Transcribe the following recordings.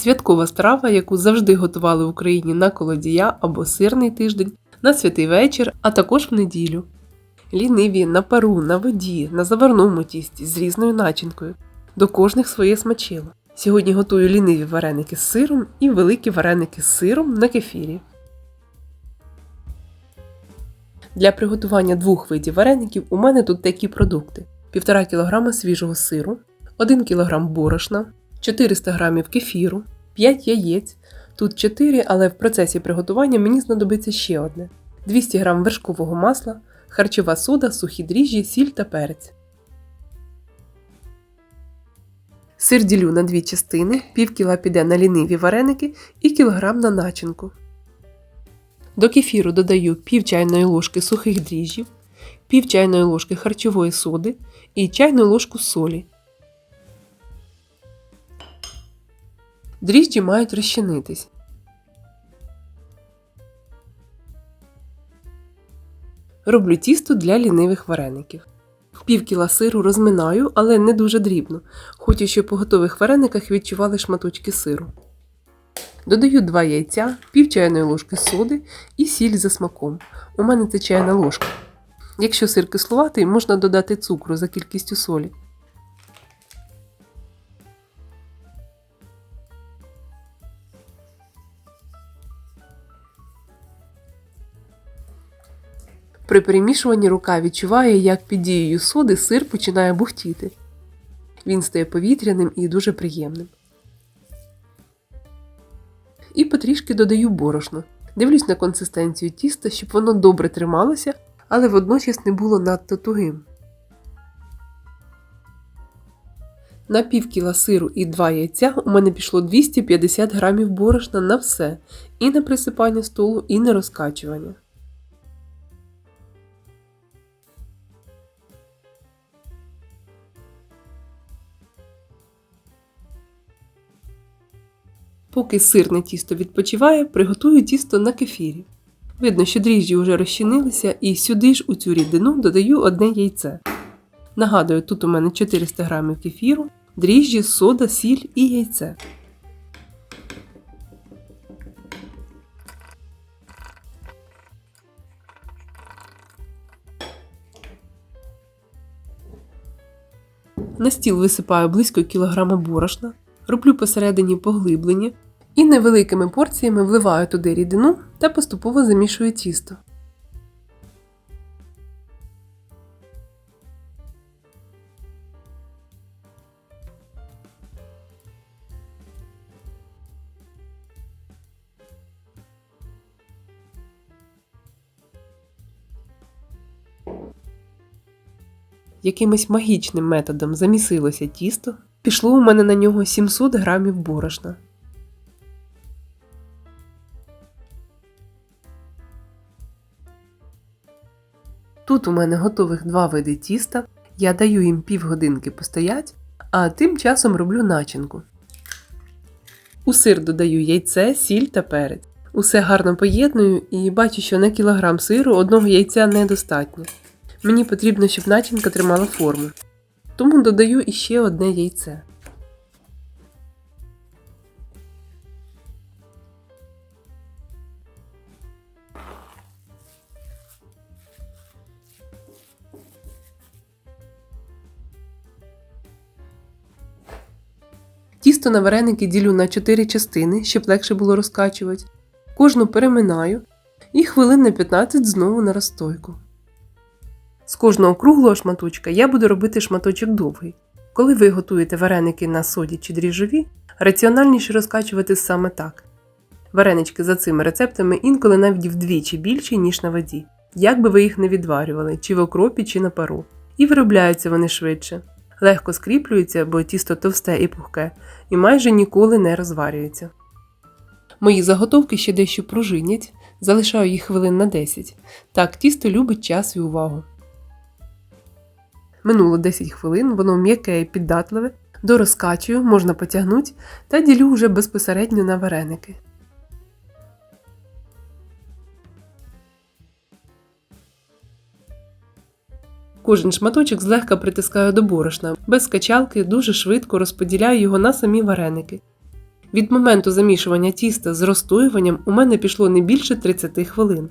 Святкова страва, яку завжди готували в Україні на колодія або сирний тиждень, на святий вечір, а також в неділю. Ліниві на пару, на воді, на заварному тісті з різною начинкою. До кожних своє смачило. Сьогодні готую ліниві вареники з сиром і великі вареники з сиром на кефірі. Для приготування двох видів вареників у мене тут такі продукти: 1,5 кг свіжого сиру, 1 кг борошна, 400 г кефіру, 5 яєць. Тут 4, але в процесі приготування мені знадобиться ще одне: 200 г вершкового масла, харчова сода, сухі дріжджі, сіль та перець. Сир ділю на дві частини, пів кіла піде на ліниві вареники і кілограм на начинку. До кефіру додаю пів чайної ложки сухих дріжджів, пів чайної ложки харчової соди і чайну ложку солі. Дріжджі мають розчинитись. Роблю тісто для лінивих вареників. Пів кіла сиру розминаю, але не дуже дрібно. Хочу, щоб по готових варениках відчували шматочки сиру. Додаю 2 яйця, пів чайної ложки соди і сіль за смаком. У мене це чайна ложка. Якщо сир кислуватий, можна додати цукру за кількістю солі. При перемішуванні рука відчуває, як під дією соди сир починає бухтіти. Він стає повітряним і дуже приємним. І потрішки додаю борошно. Дивлюсь на консистенцію тіста, щоб воно добре трималося, але водночас не було надто тугим. На пів кіла сиру і 2 яйця у мене пішло 250 грамів борошна на все, і на присипання столу, і на розкачування. Поки сирне тісто відпочиває, приготую тісто на кефірі. Видно, що дріжджі вже розчинилися, і сюди ж у цю рідину додаю одне яйце. Нагадую, тут у мене 400 г кефіру, дріжджі, сода, сіль і яйце. На стіл висипаю близько кілограма борошна, роблю посередині поглиблення і невеликими порціями вливаю туди рідину та поступово замішую тісто. Якимось магічним методом замісилося тісто, пішло у мене на нього 700 грамів борошна. Тут у мене готових два види тіста, я даю їм півгодинки постоять, а тим часом роблю начинку. У сир додаю яйце, сіль та перець. Усе гарно поєдную і бачу, що на кілограм сиру одного яйця недостатньо. Мені потрібно, щоб начинка тримала форму. Тому додаю іще одне яйце. Тісто на вареники ділю на 4 частини, щоб легше було розкачувати. Кожну переминаю і хвилин на 15 знову на розстойку. З кожного круглого шматочка я буду робити шматочок довгий. Коли ви готуєте вареники на соді чи дріжджові, раціональніше розкачувати саме так. Варенички за цими рецептами інколи навіть вдвічі більші, ніж на воді, як би ви їх не відварювали, чи в окропі, чи на пару. І виробляються вони швидше. Легко скріплюються, бо тісто товсте і пухке, і майже ніколи не розварюються. Мої заготовки ще дещо пружинять, залишаю їх хвилин на 10. Так тісто любить час і увагу. Минуло 10 хвилин, воно м'яке і піддатливе, дорозкачую, можна потягнути та ділю вже безпосередньо на вареники. Кожен шматочок злегка притискаю до борошна, без качалки дуже швидко розподіляю його на самі вареники. Від моменту замішування тіста з розстоюванням у мене пішло не більше 30 хвилин.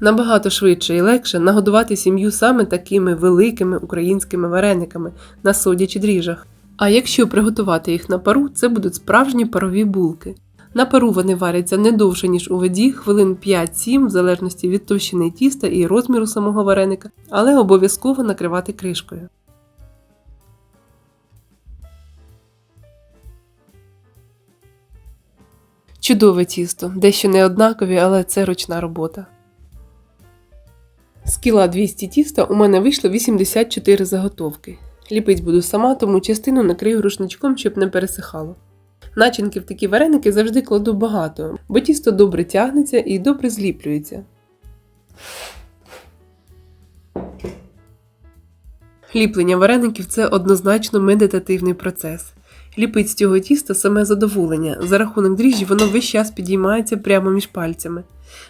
Набагато швидше і легше нагодувати сім'ю саме такими великими українськими варениками на соді чи дріжджах. А якщо приготувати їх на пару, це будуть справжні парові булки. На пару вони варяться не довше, ніж у воді, хвилин 5-7, в залежності від товщини тіста і розміру самого вареника, але обов'язково накривати кришкою. Чудове тісто, дещо не однакові, але це ручна робота. З кіла 200 тіста у мене вийшло 84 заготовки. Ліпить буду сама, тому частину накрию рушничком, щоб не пересихало. Начинки в такі вареники завжди кладу багато, бо тісто добре тягнеться і добре зліплюється. Ліплення вареників це однозначно медитативний процес. Ліпить з цього тіста саме задоволення. За рахунок дріжджі воно весь час підіймається прямо між пальцями.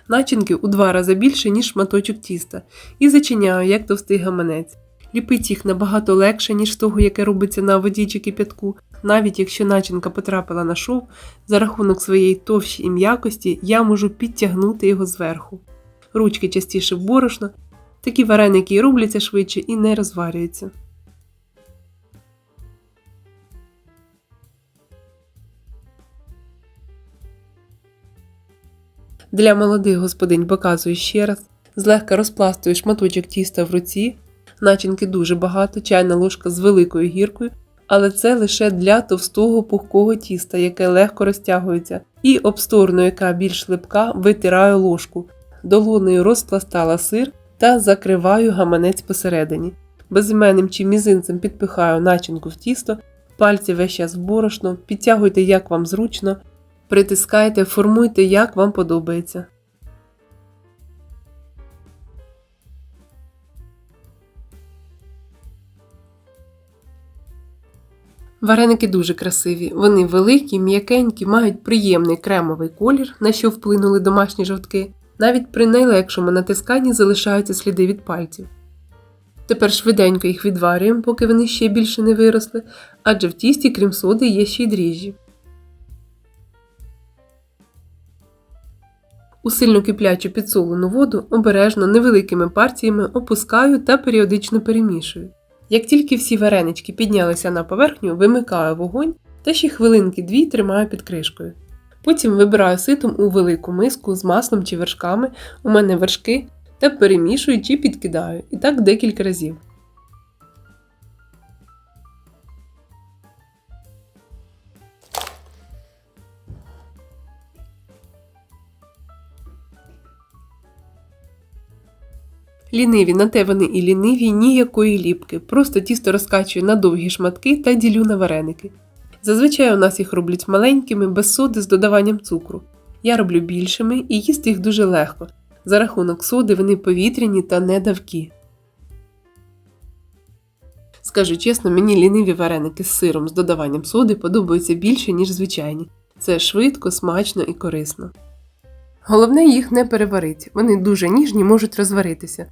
Начинки у два рази більше, ніж шматочок тіста, і зачиняю, як товстий гаманець. Ліпить їх набагато легше, ніж того, яке робиться на воді чи кип'ятку. Навіть якщо начинка потрапила на шов, за рахунок своєї товщі і м'якості я можу підтягнути його зверху. Ручки частіше в борошно, такі вареники і робляться швидше і не розварюються. Для молодих господинь показую ще раз. Злегка розпластую шматочок тіста в руці. Начинки дуже багато, чайна ложка з великою гіркою, але це лише для товстого пухкого тіста, яке легко розтягується, і об сторону, яка більш липка, витираю ложку. Долонею розпластала сир та закриваю гаманець посередині. Безіменним чи мізинцем підпихаю начинку в тісто, пальці весь час борошно, підтягуйте як вам зручно, притискайте, формуйте як вам подобається. Вареники дуже красиві. Вони великі, м'якенькі, мають приємний кремовий колір, на що вплинули домашні жовтки. Навіть при найлегшому натисканні залишаються сліди від пальців. Тепер швиденько їх відварюємо, поки вони ще більше не виросли, адже в тісті, крім соди, є ще й дріжджі. У сильно киплячу підсолену воду обережно невеликими партіями опускаю та періодично перемішую. Як тільки всі варенички піднялися на поверхню, вимикаю вогонь та ще хвилинки дві тримаю під кришкою. Потім вибираю ситом у велику миску з маслом чи вершками, у мене вершки, та перемішую чи підкидаю, і так декілька разів. Ліниві на те вони і ліниві ніякої ліпки, просто тісто розкачую на довгі шматки та ділю на вареники. Зазвичай у нас їх роблять маленькими, без соди з додаванням цукру. Я роблю більшими і їсти їх дуже легко. За рахунок соди вони повітряні та недавкі. Скажу чесно, мені ліниві вареники з сиром з додаванням соди подобаються більше, ніж звичайні. Це швидко, смачно і корисно. Головне їх не переварити, вони дуже ніжні можуть розваритися,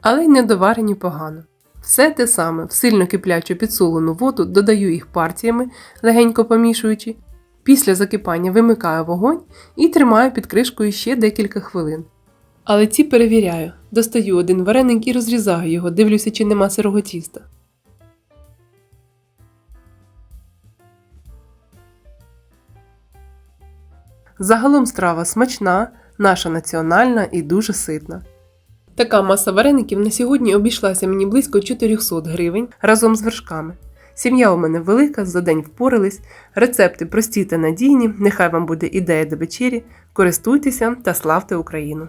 але й недоварені погано. Все те саме в сильно киплячу підсолену воду додаю їх партіями, легенько помішуючи. Після закипання вимикаю вогонь і тримаю під кришкою ще декілька хвилин. Але ці перевіряю, достаю один вареник і розрізаю його, дивлюся, чи нема сирого тіста. Загалом страва смачна, наша національна і дуже ситна. Така маса вареників на сьогодні обійшлася мені близько 400 гривень разом з вершками. Сім'я у мене велика, за день впорались, рецепти прості та надійні, нехай вам буде ідея до вечері, користуйтеся та славте Україну!